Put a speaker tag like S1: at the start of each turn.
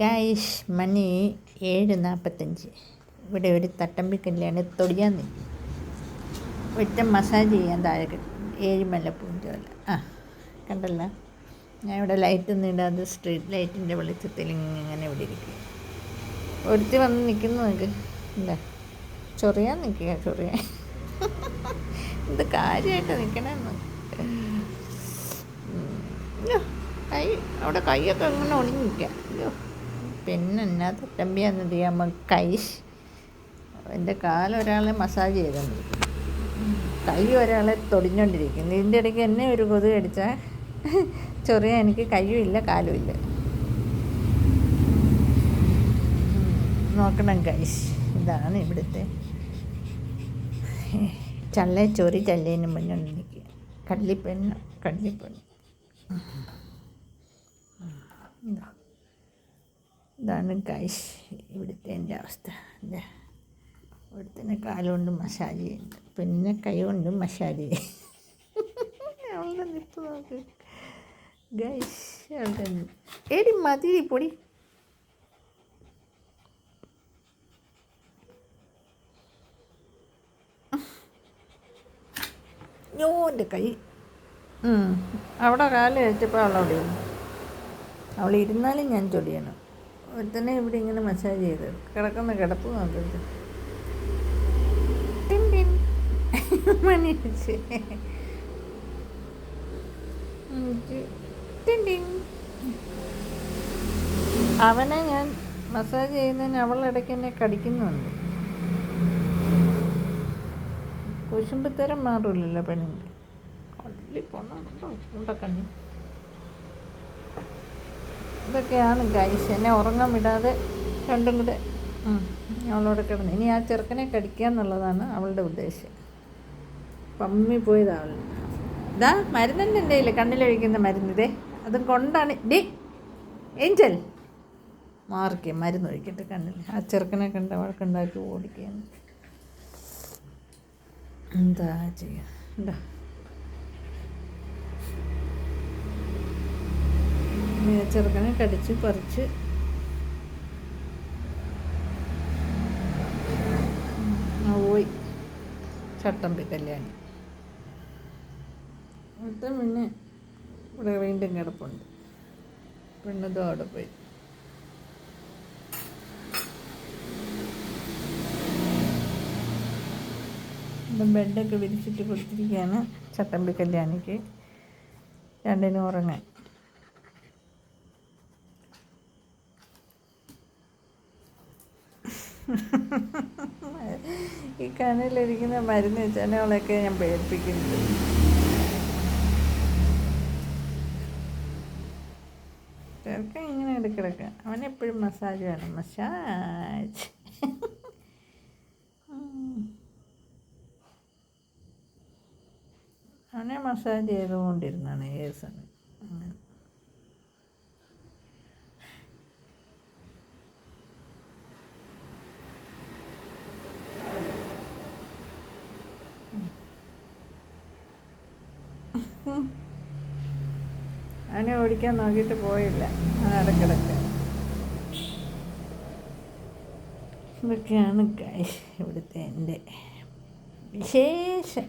S1: ഗായ്ഷ് മണി ഏഴ് നാൽപ്പത്തഞ്ച് ഇവിടെ ഒരു തട്ടമ്പി കല്യാണം തൊടിയാൻ നിൽക്കും. ഒറ്റ മസാജ് ചെയ്യാൻ താഴെ ഏഴുമല പൂഞ്ചോല ആ കണ്ടല്ല? ഞാൻ ഇവിടെ ലൈറ്റ് ഒന്നും ഇടാതെ സ്ട്രീറ്റ് ലൈറ്റിന്റെ വെളിച്ചത്തിൽ ഇങ്ങനെ ഇവിടെ ഇരിക്കുക. ഒരുത്തി വന്ന് നിൽക്കുന്നു നിങ്ങൾക്ക് എന്താ? ചൊറിയാൻ നിൽക്കുക ചൊറിയാൻ. എന്ത് കാര്യമായിട്ട് നിൽക്കണമെന്ന് കൈ അവിടെ കൈയൊക്കെ ഇങ്ങനെ ഒളിഞ്ഞിരിക്കുക. അയ്യോ. പിന്നെ എന്നാ തട്ടമ്പിയാന്ന് അറിയാമോ കൈ. എന്റെ കാലൊരാളെ മസാജ് ചെയ്തുകൊണ്ടിരിക്കുന്നു കൈ ഒരാളെ തൊടിഞ്ഞുകൊണ്ടിരിക്കുന്നു ഇതിന്റെ ഇടയ്ക്ക് എന്നെ ഒരു കൊതുക് അടിച്ചാൽ ചെറിയ എനിക്ക് കയ്യുമില്ല ഇല്ല നോക്കണം കൈഷ് ഇതാണ് ഇവിടുത്തെ ചള്ള ചൊറി ചല്ലേന് മുന്നോട്ട് എനിക്ക് കള്ളിപ്പെണ്ണ കള്ളിപ്പെണ്ണ. ഇതാ. ഇതാണ് കൈസ് ഇവിടുത്തെ എന്റെ അവസ്ഥ? അല്ലേ ഇവിടുത്തെ കാലുകൊണ്ട് മസാജ് ചെയ്യുന്നുണ്ട്. പിന്നെ കൈ കൊണ്ട് മസാജ് ചെയ്യും. നിപ്പ് നോക്ക്. ഗൈസ് അവളുടെ. എടി മതി പൊടി. ഞോന്റെ കൈ. അവിടെ കാൽ വെച്ചപ്പോൾ അവളവിടെ അവളിരുന്നാലും ഞാൻ ചൊടിയണം. ഒരുത്തനെ ഇവിടെ ഇങ്ങനെ മസാജ് ചെയ്ത്. കിടക്കുന്ന കിടപ്പ് നോക്കരുത്. മണി അടിച്ച്. അവനെ ഞാൻ മസാജ് ചെയ്യുന്നതിന് അവളിടയ്ക്ക് എന്നെ കടിക്കുന്നുണ്ട്. കുശുമ്പത്തരം മാറില്ലല്ലോ പെണ്ണിന്റെ കൊള്ളി ഉണ്ടക്കണ്ണി ഇതൊക്കെയാണ് ഗൈസ് എന്നെ ഉറങ്ങാൻ വിടാതെ രണ്ടും കൂടെ അവളോട് കിടന്നു. ഇനി ആ ചെറുക്കനെ കടിക്കുക എന്നുള്ളതാണ് അവളുടെ ഉദ്ദേശം. പമ്മി പോയത് അവൾ. ഇതാ മരുന്നുണ്ട് എന്റെ കയ്യിൽ കണ്ണിലൊഴിക്കുന്ന മരുന്നിതേ അതും കൊണ്ടാണ്. D Angel. മാറിക്കുക മരുന്ന് ഒഴിക്കട്ടെ കണ്ണിൽ ആ ചെറുക്കനെ കണ്ട് അവൾക്കുണ്ടാക്കി ഓടിക്കുകയാണ് എന്താ ചെയ്യുക എന്താ ഇനി ആ ചെറുക്കനെ കടിച്ച് പറിച്ച്. പോയി. ചട്ടമ്പി കല്യാണി. അവിടുത്തെ പിന്നെ ഇവിടെ വീണ്ടും കിടപ്പുണ്ട്. പെണ്ണതും അവിടെ പോയി. ബെഡൊക്കെ വിരിച്ചിട്ട് കൊടുത്തിരിക്കുകയാണ് ചട്ടമ്പി കല്യാണിക്ക്. രണ്ടിനും ഉറങ്ങാൻ. ഈ കണ്ണിലിരിക്കുന്ന മരുന്ന് ചെനകളൊക്കെ ഞാൻ പേടിപ്പിക്കുന്നത് ചെറുക്കൻ ഇങ്ങനെ ഇടക്കിടക്ക് അവനെപ്പോഴും മസാജ് വേണം. മസാജ് അവനെ മസാജ് ചെയ്തുകൊണ്ടിരുന്നാണ് ഏത് സമയം അവനെ ഓടിക്കാൻ നോക്കിയിട്ട് പോയില്ല. അവൻ ഇടക്കിടക്ക്. ഇതൊക്കെയാണ് ഇവിടുത്തെ എന്റെ വിശേഷം.